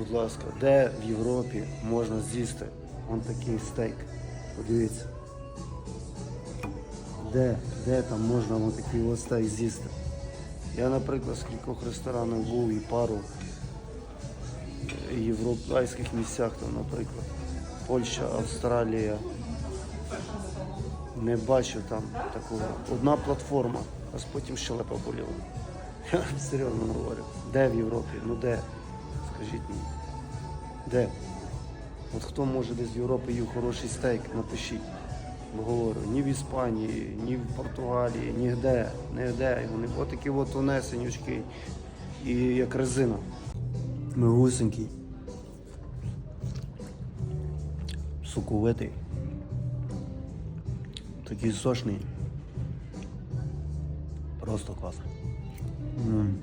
будь ласка, де в Європі можна з'їсти он такий стейк? Подивіться. Де, де там можна он такий стейк з'їсти? Я, наприклад, з кількох ресторанах був і пару європейських місцях, там, наприклад, Польща, Австралія. Не бачив там такого. Одна платформа, а потім щелепа боліла. Я серйозно говорю. Де в Європі? Ну де? Скажіть мені. Де? От хто може десь в Європі їв хороший стейк, напишіть. Бо говорю, ні в Іспанії, ні в Португалії, ніде, ніде. Вони отакі от тонесенючки і як резина. Мигусенький. Соковитий. Такий сочний. Просто клас. М.